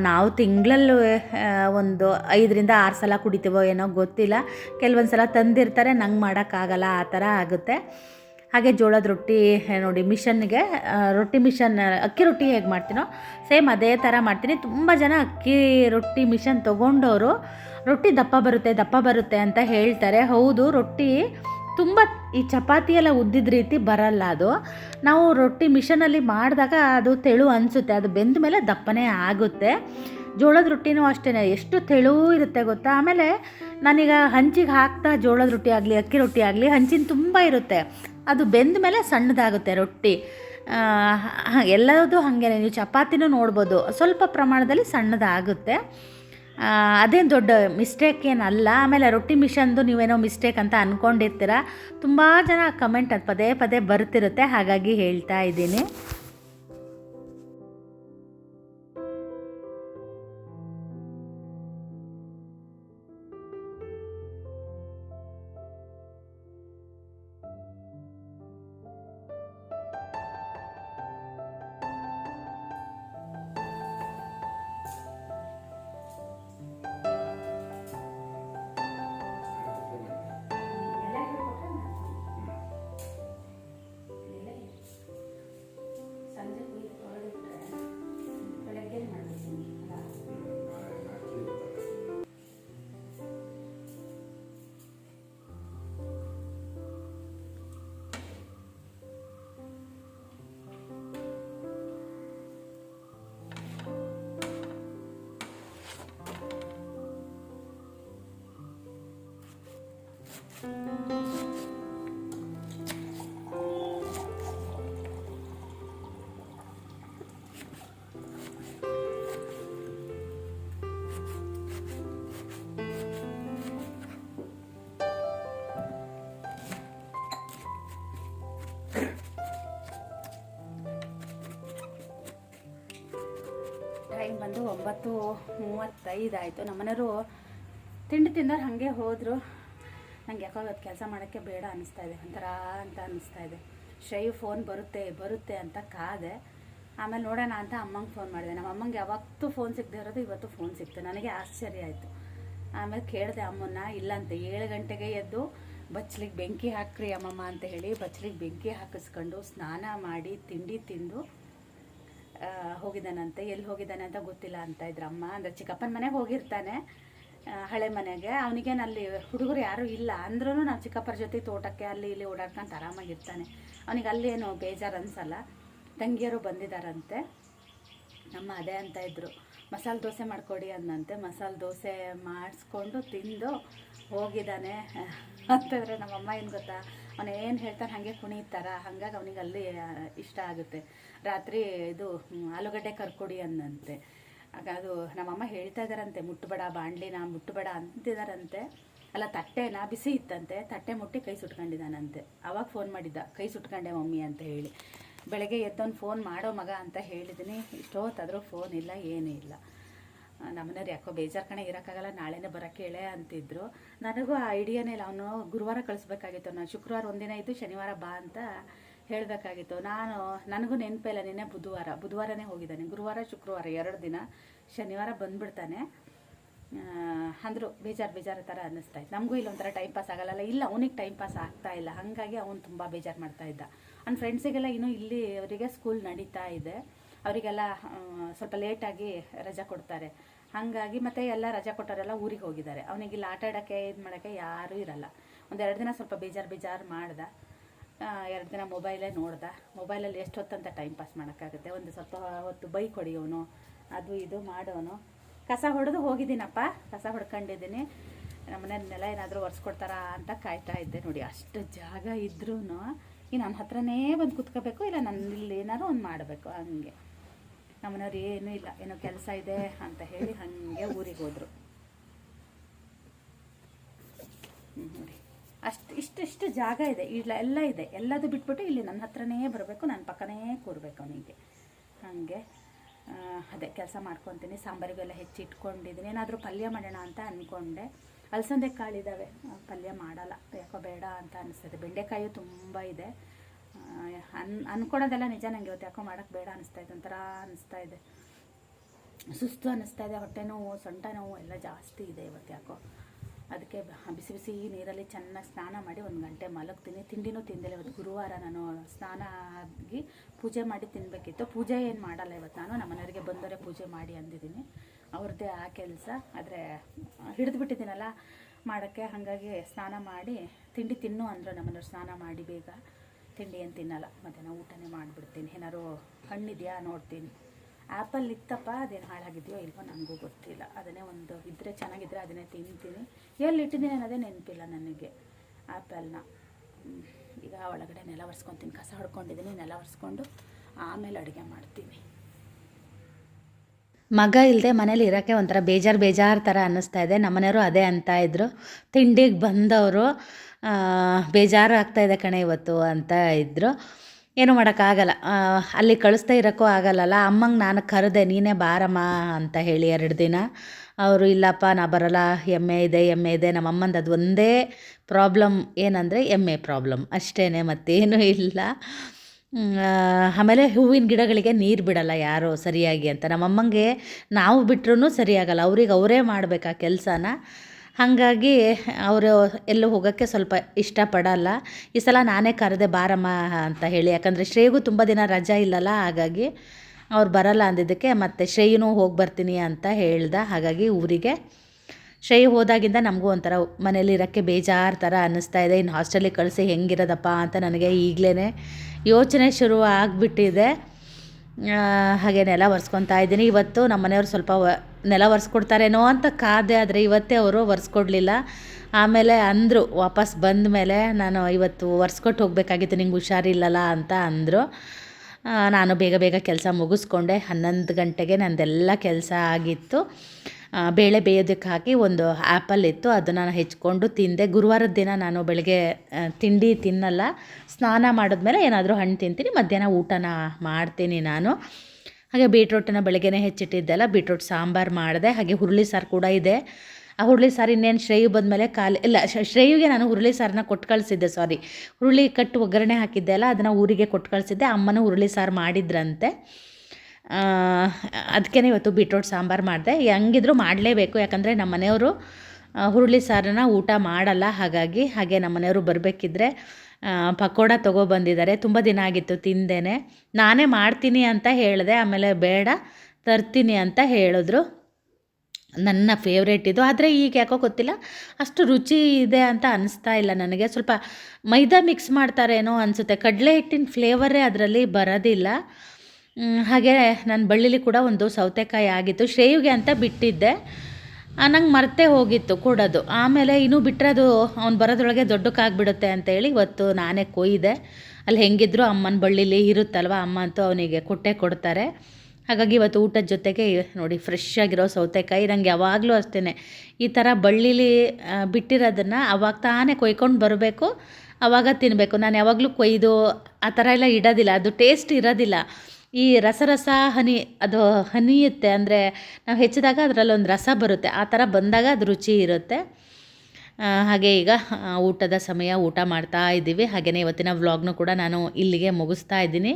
ನಾವು ತಿಂಗಳಲ್ಲೂ ಒಂದು ಐದರಿಂದ ಆರು ಸಲ ಕುಡಿತೀವೋ ಏನೋ ಗೊತ್ತಿಲ್ಲ. ಕೆಲವೊಂದು ಸಲ ತಂದಿರ್ತಾರೆ, ನಂಗೆ ಮಾಡೋಕ್ಕಾಗಲ್ಲ, ಆ ಥರ ಆಗುತ್ತೆ. ಹಾಗೆ ಜೋಳದ ರೊಟ್ಟಿ ನೋಡಿ, ಮಿಷನ್ಗೆ ರೊಟ್ಟಿ ಮಿಷನ್, ಅಕ್ಕಿ ರೊಟ್ಟಿ ಹೇಗೆ ಮಾಡ್ತೀನೋ, ಸೇಮ್ ಅದೇ ಥರ ಮಾಡ್ತೀನಿ. ತುಂಬ ಜನ ಅಕ್ಕಿ ರೊಟ್ಟಿ ಮಿಷನ್ ತೊಗೊಂಡವರು ರೊಟ್ಟಿ ದಪ್ಪ ಬರುತ್ತೆ ದಪ್ಪ ಬರುತ್ತೆ ಅಂತ ಹೇಳ್ತಾರೆ. ಹೌದು, ರೊಟ್ಟಿ ತುಂಬ, ಈ ಚಪಾತಿ ಉದ್ದಿದ ರೀತಿ ಬರಲ್ಲ ಅದು. ನಾವು ರೊಟ್ಟಿ ಮಿಷನಲ್ಲಿ ಮಾಡಿದಾಗ ಅದು ತೆಳು ಅನಿಸುತ್ತೆ, ಅದು ಬೆಂದ ಮೇಲೆ ದಪ್ಪನೇ ಆಗುತ್ತೆ. ಜೋಳದ ರೊಟ್ಟಿನೂ ಅಷ್ಟೇ ಎಷ್ಟು ತೆಳು ಇರುತ್ತೆ ಗೊತ್ತಾ? ಆಮೇಲೆ ನಾನೀಗ ಹಂಚಿಗೆ ಹಾಕ್ತಾ ಜೋಳದ ರೊಟ್ಟಿ ಆಗಲಿ, ಅಕ್ಕಿ ರೊಟ್ಟಿ ಆಗಲಿ, ಹಂಚಿನ ತುಂಬ ಇರುತ್ತೆ. ಅದು ಬೆಂದ ಮೇಲೆ ಸಣ್ಣದಾಗುತ್ತೆ ರೊಟ್ಟಿ. ಎಲ್ಲದೂ ಹಾಗೆ ನೀವು ಚಪಾತಿನೂ ನೋಡ್ಬೋದು. ಸ್ವಲ್ಪ ಪ್ರಮಾಣದಲ್ಲಿ ಸಣ್ಣದಾಗುತ್ತೆ. ಅದೇನು ದೊಡ್ಡ ಮಿಸ್ಟೇಕ್ ಏನಲ್ಲ. ಆಮೇಲೆ ರೊಟ್ಟಿ ಮಿಷನ್ದು ನೀವೇನೋ ಮಿಸ್ಟೇಕ್ ಅಂತ ಅಂದ್ಕೊಂಡಿರ್ತೀರ ತುಂಬ ಜನ ಕಮೆಂಟ್ ಅದು ಪದೇ ಪದೇ ಬರ್ತಿರುತ್ತೆ. ಹಾಗಾಗಿ ಹೇಳ್ತಾ ಇದ್ದೀನಿ. ಒಂಬತ್ತು ಮೂವತ್ತೈದು ಆಯಿತು. ನಮ್ಮನೆಯವರು ತಿಂಡಿ ತಿಂದವ್ರು ಹಾಗೆ ಹೋದರು. ನಂಗೆ ಯಾಕೋ ಅದು ಕೆಲಸ ಮಾಡೋಕ್ಕೆ ಬೇಡ ಅನಿಸ್ತಾ ಇದೆ. ಒಂಥರ ಅಂತ ಅನಿಸ್ತಾ ಇದೆ. ಶೈ ಫೋನ್ ಬರುತ್ತೆ ಬರುತ್ತೆ ಅಂತ ಕಾದೆ. ಆಮೇಲೆ ನೋಡೋಣ ಅಂತ ಅಮ್ಮಂಗೆ ಫೋನ್ ಮಾಡಿದೆ. ನಮ್ಮ ಅಮ್ಮಂಗೆ ಯಾವತ್ತೂ ಫೋನ್ ಸಿಗದೆ ಇರೋದು ಇವತ್ತು ಫೋನ್ ಸಿಕ್ತು ನನಗೆ ಆಶ್ಚರ್ಯ ಆಯಿತು. ಆಮೇಲೆ ಕೇಳಿದೆ ಅಮ್ಮನ್ನ, ಇಲ್ಲಂತೆ, ಏಳು ಗಂಟೆಗೆ ಎದ್ದು ಬಚ್ಚಲಿಗೆ ಬೆಂಕಿ ಹಾಕ್ರಿ ಅಮ್ಮಮ್ಮ ಅಂತ ಹೇಳಿ ಬಚ್ಚಲಿಗೆ ಬೆಂಕಿ ಹಾಕಿಸ್ಕೊಂಡು ಸ್ನಾನ ಮಾಡಿ ತಿಂಡಿ ತಿಂದು ಹೋಗಿದ್ದಾನಂತೆ. ಎಲ್ಲಿ ಹೋಗಿದ್ದಾನೆ ಅಂತ ಗೊತ್ತಿಲ್ಲ ಅಂತ ಇದ್ರ ಅಮ್ಮ. ಅಂದರೆ ಚಿಕ್ಕಪ್ಪನ ಮನೆಗೆ ಹೋಗಿರ್ತಾನೆ ಹಳೆ ಮನೆಗೆ. ಅವನಿಗೇನು ಅಲ್ಲಿ ಹುಡುಗರು ಯಾರೂ ಇಲ್ಲ. ಅಂದ್ರೂ ನಾವು ಚಿಕ್ಕಪ್ಪರ ಜೊತೆ ತೋಟಕ್ಕೆ ಅಲ್ಲಿ ಇಲ್ಲಿ ಓಡಾಡ್ಕೊಂಡು ಆರಾಮಾಗಿರ್ತಾನೆ ಅವನಿಗೆ ಅಲ್ಲೇನು ಬೇಜಾರು ಅನ್ಸಲ್ಲ. ತಂಗಿಯರು ಬಂದಿದ್ದಾರಂತೆ ನಮ್ಮ ಅದೇ ಅಂತ ಇದ್ದರು ಮಸಾಲೆ ದೋಸೆ ಮಾಡಿಕೊಡಿ ಅಂದಂತೆ ಮಸಾಲೆ ದೋಸೆ ಮಾಡಿಸ್ಕೊಂಡು ತಿಂದು ಹೋಗಿದ್ದಾನೆ. ಅಂತಂದರೆ ನಮ್ಮಮ್ಮ ಏನು ಗೊತ್ತಾ? ಅವನು ಏನು ಹೇಳ್ತಾನೆ ಹಾಗೆ ಕುಣಿತಾರ ಹಾಗಾಗಿ ಅವನಿಗೆ ಅಲ್ಲಿ ಇಷ್ಟ ಆಗುತ್ತೆ. ರಾತ್ರಿ ಇದು ಆಲೂಗಡ್ಡೆ ಕರ್ಕೊಡಿ ಅಂದಂತೆ ಆಗ ಅದು ನಮ್ಮಮ್ಮ ಹೇಳ್ತಾ ಇದ್ದಾರಂತೆ ಮುಟ್ಟಬೇಡ, ಬಾಣಲಿನ ಮುಟ್ಟಬೇಡ ಅಂತಿದಾರಂತೆ. ಅಲ್ಲ, ತಟ್ಟೆನ ಬಿಸಿ ಇತ್ತಂತೆ, ತಟ್ಟೆ ಮುಟ್ಟಿ ಕೈ ಸುಟ್ಕೊಂಡಿದ್ದಾನಂತೆ ಅವಾಗ ಫೋನ್ ಮಾಡಿದ್ದ, ಕೈ ಸುಟ್ಕೊಂಡೆ ಮಮ್ಮಿ ಅಂತ ಹೇಳಿ. ಬೆಳಗ್ಗೆ ಎದ್ದೊಂದು ಫೋನ್ ಮಾಡೋ ಮಗ ಅಂತ ಹೇಳಿದ್ದೀನಿ ಇಷ್ಟೊತ್ತಾದರೂ ಫೋನ್ ಇಲ್ಲ, ಏನೂ ಇಲ್ಲ. ಆ, ನಮ್ಮನೆಯವ್ರು ಯಾಕೋ ಬೇಜಾರು ಕಣೆ ಇರೋಕ್ಕಾಗಲ್ಲ ನಾಳೆನೇ ಬರೋಕ್ಕೆ ಹೇಳೆ ಅಂತಿದ್ರು. ನನಗೂ ಆ ಐಡಿಯಾನೇ ಇಲ್ಲ. ಅವನು ಗುರುವಾರ ಕಳಿಸ್ಬೇಕಾಗಿತ್ತು. ನಾನು ಶುಕ್ರವಾರ ಒಂದಿನ ಇದ್ದು ಶನಿವಾರ ಬಾ ಅಂತ ಹೇಳಬೇಕಾಗಿತ್ತು. ನಾನು ನನಗೂ ನೆನಪಿಲ್ಲ ನಿನ್ನೆ ಬುಧವಾರ ಬುಧವಾರನೇ ಹೋಗಿದ್ದಾನೆ. ಗುರುವಾರ ಶುಕ್ರವಾರ ಎರಡು ದಿನ ಶನಿವಾರ ಬಂದ್ಬಿಡ್ತಾನೆ. ಅಂದರು ಬೇಜಾರು ಬೇಜಾರು ಥರ ಅನ್ನಿಸ್ತಾ ಇತ್ತು. ನಮಗೂ ಇಲ್ಲೊಂಥರ ಟೈಮ್ ಪಾಸ್ ಆಗಲ್ಲ ಇಲ್ಲ ಅವನಿಗೆ ಟೈಮ್ ಪಾಸ್ ಆಗ್ತಾ ಇಲ್ಲ. ಹಾಗಾಗಿ ಅವನು ತುಂಬ ಬೇಜಾರು ಮಾಡ್ತಾ ಇದ್ದ. ಅವ್ನ ಫ್ರೆಂಡ್ಸಿಗೆಲ್ಲ ಇನ್ನೂ ಇಲ್ಲಿ ಅವರಿಗೆ ಸ್ಕೂಲ್ ನಡೀತಾ ಇದೆ. ಅವರಿಗೆಲ್ಲ ಸ್ವಲ್ಪ ಲೇಟಾಗಿ ರಜಾ ಕೊಡ್ತಾರೆ. ಹಾಗಾಗಿ ಮತ್ತೆ ಎಲ್ಲ ರಜಾ ಕೊಟ್ಟವರೆಲ್ಲ ಊರಿಗೆ ಹೋಗಿದ್ದಾರೆ. ಅವನಿಗೆ ಇಲ್ಲಿ ಆಟ ಆಡೋಕ್ಕೆ, ಇದು ಮಾಡೋಕ್ಕೆ ಯಾರೂ ಇರಲ್ಲ. ಒಂದೆರಡು ದಿನ ಸ್ವಲ್ಪ ಬೇಜಾರು ಬೇಜಾರು ಮಾಡ್ದ. ಎರಡು ದಿನ ಮೊಬೈಲೇ ನೋಡ್ದೆ. ಮೊಬೈಲಲ್ಲಿ ಎಷ್ಟು ಹೊತ್ತಂತ ಟೈಮ್ ಪಾಸ್ ಮಾಡೋಕ್ಕಾಗುತ್ತೆ? ಒಂದು ಸ್ವಲ್ಪ ಹೊತ್ತು ಬೈಕ್ ಹೊಡಿಯೋನು ಅದು ಇದು ಮಾಡೋನು. ಕಸ ಹೊಡೆದು ಹೋಗಿದ್ದೀನಪ್ಪ. ಕಸ ಹೊಡ್ಕೊಂಡಿದ್ದೀನಿ. ನಮ್ಮ ನೆಲ ಏನಾದರೂ ಒರೆಸ್ಕೊಡ್ತಾರಾ ಅಂತ ಕಾಯ್ತಾ ಇದ್ದೆ ನೋಡಿ. ಅಷ್ಟು ಜಾಗ ಇದ್ರೂ ಈ ನನ್ನ ಹತ್ರನೇ ಬಂದು ಕುತ್ಕೋಬೇಕು, ಇಲ್ಲ ನನ್ನ ಇಲ್ಲಿ ಏನಾದ್ರು ಒಂದು ಮಾಡಬೇಕು, ಹಂಗೆ. ನಮ್ಮನೆಯವ್ರು ಏನೂ ಇಲ್ಲ, ಏನೋ ಕೆಲಸ ಇದೆ ಅಂತ ಹೇಳಿ ಹಾಗೆ ಊರಿಗೆ ಹೋದರು. ನೋಡಿ. ಅಷ್ಟು, ಇಷ್ಟಿಷ್ಟು ಜಾಗ ಇದೆ, ಇಲ್ಲ, ಎಲ್ಲ ಇದೆ. ಎಲ್ಲದು ಬಿಟ್ಬಿಟ್ಟು ಇಲ್ಲಿ ನನ್ನ ಹತ್ರನೇ ಬರಬೇಕು, ನನ್ನ ಪಕ್ಕನೇ ಕೂರಬೇಕು ಅವನಿಗೆ. ಹಾಗೆ ಅದೇ ಕೆಲಸ ಮಾಡ್ಕೊತೀನಿ ಸಾಂಬಾರಿಗೆಲ್ಲ ಹೆಚ್ಚಿಟ್ಕೊಂಡಿದ್ದೀನಿ ಏನಾದರೂ ಪಲ್ಯ ಮಾಡೋಣ ಅಂತ ಅಂದ್ಕೊಂಡೆ ಅಲಸಂದೆ ಕಾಳಿದ್ದಾವೆ ಪಲ್ಯ ಮಾಡಲ್ಲ, ಯಾಕೋ ಬೇಡ ಅಂತ ಅನಿಸ್ತದೆ. ಬೆಂಡೆಕಾಯಿ ತುಂಬ ಇದೆ. ಅನ್, ಅನ್ಕೊಳೋದೆಲ್ಲ ನಿಜ ನನಗೆ ಇವತ್ತು ಯಾಕೋ ಮಾಡೋಕ್ಕೆ ಬೇಡ ಅನಿಸ್ತಾ ಇದೆ, ಒಂಥರ ಅನಿಸ್ತಾ ಇದೆ. ಸುಸ್ತು ಅನ್ನಿಸ್ತಾ ಇದೆ, ಹೊಟ್ಟೆ ನೋವು, ಸೊಂಟ ನೋವು ಎಲ್ಲ ಜಾಸ್ತಿ ಇದೆ ಇವತ್ತು ಯಾಕೋ. ಅದಕ್ಕೆ ಬಿಸಿ ಬಿಸಿ ನೀರಲ್ಲಿ ಚೆನ್ನಾಗಿ ಸ್ನಾನ ಮಾಡಿ ಒಂದು ಗಂಟೆ ಮಲಗ್ತೀನಿ. ತಿಂಡಿನೂ ತಿಂದಿಲ್ಲ ಇವತ್ತು ಗುರುವಾರ ನಾನು ಸ್ನಾನ ಆಗಿ ಪೂಜೆ ಮಾಡಿ ತಿನ್ನಬೇಕಿತ್ತು ಪೂಜೆ ಏನು ಮಾಡಲ್ಲ ಇವತ್ತು ನಾನು, ನಮ್ಮ ಮನೆಯವರಿಗೆ ಬಂದರೆ ಪೂಜೆ ಮಾಡಿ ಅಂದಿದ್ದೀನಿ. ಅವ್ರದ್ದೇ ಆ ಕೆಲಸ, ಆದರೆ ಹಿಡಿದು ಬಿಟ್ಟಿದ್ದೀನಲ್ಲ, ಮಾಡೋಕ್ಕೆ ಹಾಗಾಗಿ ಸ್ನಾನ ಮಾಡಿ ತಿಂಡಿ ತಿನ್ನು ಅಂದರು ನಮ್ಮನೆಯವ್ರು ಸ್ನಾನ ಮಾಡಿ ಬೇಗ. ತಿಂಡಿ ಏನು ತಿನ್ನಲ್ಲ. ಮಧ್ಯಾಹ್ನ ಊಟನೇ ಮಾಡಿಬಿಡ್ತೀನಿ. ಏನಾದ್ರು ಹಣ್ಣಿದೆಯಾ ನೋಡ್ತೀನಿ. ಆ್ಯಪಲ್ ಇತ್ತಪ್ಪ, ಅದೇನು ಹಾಳಾಗಿದೆಯೋ ಇಲ್ವೋ ನನಗೂ ಗೊತ್ತಿಲ್ಲ. ಅದನ್ನೇ ಒಂದು ಇದ್ದರೆ ಚೆನ್ನಾಗಿದ್ದರೆ ಅದನ್ನೇ ತಿಂತೀನಿ. ಎಲ್ಲಿ ಇಟ್ಟಿದ್ದೀನಿ ಅನ್ನೋದೇ ನೆನಪಿಲ್ಲ ನನಗೆ. ಆ್ಯಪಲ್ನ ಈಗ ಒಳಗಡೆ ನೆಲ ಒರೆಸ್ಕೊತೀನಿ. ಕಸ ಹೊಡ್ಕೊಂಡಿದ್ದೀನಿ ನೆಲ ಒರೆಸ್ಕೊಂಡು ಆಮೇಲೆ ಅಡುಗೆ ಮಾಡ್ತೀನಿ. ಮಗ ಇಲ್ಲದೆ ಮನೇಲಿ ಇರೋಕ್ಕೆ ಒಂಥರ ಬೇಜಾರು ಬೇಜಾರು ಥರ ಅನ್ನಿಸ್ತಾ ಇದೆ. ನಮ್ಮನೆಯವರು ಅದೇ ಅಂತ ಇದ್ದರು ತಿಂಡಿಗೆ ಬಂದವರು ಬೇಜಾರು ಇದೆ ಕಣೆ ಇವತ್ತು ಅಂತ ಇದ್ದರು ಏನೂ ಮಾಡೋಕ್ಕಾಗಲ್ಲ. ಅಲ್ಲಿ ಕಳಿಸ್ತಾ ಇರೋಕ್ಕೂ ಆಗಲ್ಲಲ್ಲ. ಅಮ್ಮಂಗೆ ನಾನು ಕರೆದೆ, ನೀನೇ ಬಾರಮ್ಮ ಅಂತ ಹೇಳಿ ಎರಡು ದಿನ. ಅವರು, ಇಲ್ಲಪ್ಪ, ನಾ ಬರಲ್ಲ, ಎಮ್ಮೆ ಇದೆ ಎಮ್ಮೆ ಇದೆ. ನಮ್ಮ ಅಮ್ಮಂದು ಅದು ಒಂದೇ ಪ್ರಾಬ್ಲಮ್ ಏನಂದರೆ ಎಮ್ಮೆ ಪ್ರಾಬ್ಲಮ್. ಅಷ್ಟೇ ಮತ್ತೇನೂ ಇಲ್ಲ. ಆಮೇಲೆ ಹೂವಿನ ಗಿಡಗಳಿಗೆ ನೀರು ಬಿಡಲ್ಲ ಯಾರು ಸರಿಯಾಗಿ ಅಂತ. ನಮ್ಮಮ್ಮಂಗೆ ನಾವು ಬಿಟ್ರೂ ಸರಿಯಾಗಲ್ಲ. ಅವ್ರಿಗೆ ಅವರೇ ಮಾಡಬೇಕಾ ಕೆಲಸನ? ಹಾಗಾಗಿ ಅವರು ಎಲ್ಲೂ ಹೋಗೋಕ್ಕೆ ಸ್ವಲ್ಪ ಇಷ್ಟಪಡಲ್ಲ. ಈ ಸಲ ನಾನೇ ಕರೆದೆ ಬಾರಮ್ಮ ಅಂತ ಹೇಳಿ. ಯಾಕಂದರೆ ಶ್ರೇಯಗೂ ತುಂಬ ದಿನ ರಜಾ ಇಲ್ಲಲ್ಲ, ಹಾಗಾಗಿ ಅವ್ರು ಬರಲ್ಲ ಅಂದಿದ್ದಕ್ಕೆ ಮತ್ತು ಶ್ರೇಯನೂ ಹೋಗಿ ಬರ್ತೀನಿ ಅಂತ ಹೇಳ್ದ. ಹಾಗಾಗಿ ಊರಿಗೆ ಶ್ರೇಯ ಹೋದಾಗಿಂದ ನಮಗೂ ಒಂಥರ ಮನೇಲಿ ಇರೋಕ್ಕೆ ಬೇಜಾರು ಥರ ಅನ್ನಿಸ್ತಾ ಇದೆ. ಇನ್ನು ಹಾಸ್ಟೆಲಿಗೆ ಕಳಿಸಿ ಹೆಂಗಿರೋದಪ್ಪ ಅಂತ ನನಗೆ ಈಗಲೇ ಯೋಚನೆ ಶುರು ಆಗಿಬಿಟ್ಟಿದೆ. ಹಾಗೆ ನೆಲ ಒರೆಸ್ಕೊತಾ ಇದ್ದೀನಿ. ಇವತ್ತು ನಮ್ಮ ಮನೆಯವ್ರು ಸ್ವಲ್ಪ ನೆಲ ಒರೆಸ್ಕೊಡ್ತಾರೇನೋ ಅಂತ ಕಾದೆ ಆದರೆ ಇವತ್ತೇ ಅವರು ಒರೆಸ್ಕೊಡ್ಲಿಲ್ಲ. ಆಮೇಲೆ ಅಂದರು, ವಾಪಸ್ ಬಂದ ಮೇಲೆ ನಾನು ಇವತ್ತು ಒರೆಸ್ಕೊಟ್ಟು ಹೋಗಬೇಕಾಗಿತ್ತು, ನಿಂಗೆ ಹುಷಾರಿಲ್ಲಲ್ಲ ಅಂತ ಅಂದರು. ನಾನು ಬೇಗ ಬೇಗ ಕೆಲಸ ಮುಗಿಸ್ಕೊಂಡೆ. ಹನ್ನೊಂದು ಗಂಟೆಗೆ ನಂದೆಲ್ಲ ಕೆಲಸ ಆಗಿತ್ತು. ಬೇಳೆ ಬೇಯೋದಕ್ಕೆ ಹಾಕಿ ಒಂದು ಆ್ಯಪಲ್ ಇತ್ತು. ಅದನ್ನು ನಾನು ಹೆಚ್ಕೊಂಡು ತಿಂದೆ. ಗುರುವಾರದ ದಿನ ನಾನು ಬೆಳಗ್ಗೆ ತಿಂಡಿ ತಿನ್ನಲ್ಲ. ಸ್ನಾನ ಮಾಡಿದ್ಮೇಲೆ ಏನಾದರೂ ಹಣ್ಣು ತಿಂತೀನಿ. ಮಧ್ಯಾಹ್ನ ಊಟನ ಮಾಡ್ತೀನಿ ನಾನು. ಹಾಗೆ ಬೀಟ್ರೋಟನ್ನ ಬೆಳಗ್ಗೆನೇ ಹೆಚ್ಚಿಟ್ಟಿದ್ದೆಲ್ಲ. ಬೀಟ್ರೋಟ್ ಸಾಂಬಾರು ಮಾಡಿದೆ. ಹಾಗೆ ಹುರುಳಿ ಸಾರು ಕೂಡ ಇದೆ. ಆ ಹುರುಳಿ ಸಾರು ಇನ್ನೇನು ಶ್ರೇಯು ಬಂದಮೇಲೆ ಕಾಲು, ಇಲ್ಲ ಶ್ರೇಯುಗೆ ನಾನು ಹುರುಳಿ ಸಾರನ್ನ ಕೊಟ್ಟು ಕಳಿಸಿದ್ದೆ, ಸಾರಿ. ಹುರುಳಿ ಕಟ್ಟು ಒಗ್ಗರಣೆ ಹಾಕಿದ್ದೆ ಅಲ್ಲ, ಅದನ್ನು ಊರಿಗೆ ಕೊಟ್ಟು ಕಳಿಸಿದ್ದೆ. ಅಮ್ಮನೂ ಹುರುಳಿ ಸಾರು ಮಾಡಿದ್ರಂತೆ. ಅದಕ್ಕೇ ಇವತ್ತು ಬೀಟ್ರೋಟ್ ಸಾಂಬಾರು ಮಾಡಿದೆ. ಹೆಂಗಿದ್ರು ಮಾಡಲೇಬೇಕು, ಯಾಕಂದರೆ ನಮ್ಮ ಮನೆಯವರು ಹುರುಳಿ ಸಾರನ್ನ ಊಟ ಮಾಡಲ್ಲ. ಹಾಗಾಗಿ ಹಾಗೆ ನಮ್ಮ ಮನೆಯವರು ಬರಬೇಕಿದ್ರೆ ಪಕೋಡ ತೊಗೊಬಂದಿದ್ದಾರೆ ತುಂಬ ದಿನ ಆಗಿತ್ತು ತಿಂದೇನೆ. ನಾನೇ ಮಾಡ್ತೀನಿ ಅಂತ ಹೇಳಿದೆ. ಆಮೇಲೆ ಬೇಡ, ತರ್ತೀನಿ ಅಂತ ಹೇಳಿದ್ರು. ನನ್ನ ಫೇವ್ರೇಟ್ ಇದು. ಆದರೆ ಈಗ ಯಾಕೋ ಗೊತ್ತಿಲ್ಲ, ಅಷ್ಟು ರುಚಿ ಇದೆ ಅಂತ ಅನಿಸ್ತಾ ಇಲ್ಲ ನನಗೆ. ಸ್ವಲ್ಪ ಮೈದಾ ಮಿಕ್ಸ್ ಮಾಡ್ತಾರೇನೋ ಅನಿಸುತ್ತೆ. ಕಡಲೆ ಹಿಟ್ಟಿನ ಫ್ಲೇವರೇ ಅದರಲ್ಲಿ ಬರೋದಿಲ್ಲ. ಹಾಗೆ ನನ್ನ ಬಳ್ಳಿಲಿ ಕೂಡ ಒಂದು ಸೌತೆಕಾಯಿ ಆಗಿತ್ತು. ಶ್ರೇಯುಗೆ ಅಂತ ಬಿಟ್ಟಿದ್ದೆ. ನಂಗೆ ಮರ್ತೇ ಹೋಗಿತ್ತು ಕೊಡೋದು. ಆಮೇಲೆ ಇನ್ನೂ ಬಿಟ್ಟರೆ ಅದು ಅವ್ನು ಬರೋದ್ರೊಳಗೆ ದೊಡ್ಡಕ್ಕಾಗ್ಬಿಡುತ್ತೆ ಅಂತೇಳಿ ಇವತ್ತು ನಾನೇ ಕೊಯ್ದೆ. ಅಲ್ಲಿ ಹೆಂಗಿದ್ರು ಅಮ್ಮನ ಬಳ್ಳಿಲಿ ಇರುತ್ತಲ್ವ, ಅಮ್ಮ ಅಂತೂ ಅವನಿಗೆ ಕೊಟ್ಟೆ ಕೊಡ್ತಾರೆ. ಹಾಗಾಗಿ ಇವತ್ತು ಊಟದ ಜೊತೆಗೆ ನೋಡಿ ಫ್ರೆಶ್ ಆಗಿರೋ ಸೌತೆಕಾಯಿ. ನಂಗೆ ಯಾವಾಗಲೂ ಅಷ್ಟೇ ಈ ಥರ ಬಳ್ಳಿಲಿ ಬಿಟ್ಟಿರೋದನ್ನು ಅವಾಗ ತಾನೇ ಕೊಯ್ಕೊಂಡು ಬರಬೇಕು ಆವಾಗ ತಿನ್ನಬೇಕು ನಾನು ಯಾವಾಗಲೂ ಕೊಯ್ದು ಆ ಥರ ಎಲ್ಲ ಇಡೋದಿಲ್ಲ. ಅದು ಟೇಸ್ಟ್ ಇರೋದಿಲ್ಲ. ಈ ರಸ ರಸ ಹನಿ, ಅದು ಹನಿಯುತ್ತೆ ಅಂದರೆ ನಾವು ಹೆಚ್ಚಿದಾಗ ಅದರಲ್ಲೊಂದು ರಸ ಬರುತ್ತೆ. ಆ ಥರ ಬಂದಾಗ ಅದು ರುಚಿ ಇರುತ್ತೆ. ಹಾಗೆ ಈಗ ಊಟದ ಸಮಯ ಊಟ ಮಾಡ್ತಾ ಇದ್ದೀವಿ. ಹಾಗೆಯೇ ಇವತ್ತಿನ ವ್ಲಾಗ್ನು ಕೂಡ ನಾನು ಇಲ್ಲಿಗೆ ಮುಗಿಸ್ತಾ ಇದ್ದೀನಿ.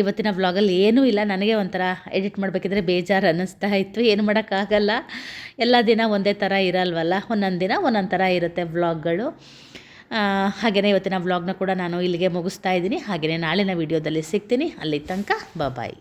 ಇವತ್ತಿನ ವ್ಲಾಗಲ್ಲಿ ಏನೂ ಇಲ್ಲ. ನನಗೆ ಒಂಥರ ಎಡಿಟ್ ಮಾಡಬೇಕಿದ್ರೆ ಬೇಜಾರು ಅನ್ನಿಸ್ತಾ ಇತ್ತು. ಏನು ಮಾಡೋಕ್ಕಾಗಲ್ಲ. ಎಲ್ಲ ದಿನ ಒಂದೇ ಥರ ಇರಲ್ವಲ್ಲ? ಒಂದೊಂದು ದಿನ ಒಂದೊಂದು ಥರ ಇರುತ್ತೆ ವ್ಲಾಗ್ಗಳು. ಹಾಗೆಯೇ ಇವತ್ತಿನ ವ್ಲಾಗ್ನ ಕೂಡ ನಾನು ಇಲ್ಲಿಗೆ ಮುಗಿಸ್ತಾ ಇದ್ದೀನಿ. ಹಾಗೆಯೇ ನಾಳಿನ ವೀಡಿಯೋದಲ್ಲಿ ಸಿಗ್ತೀನಿ. ಅಲ್ಲಿ ತನಕ ಬಾಯ್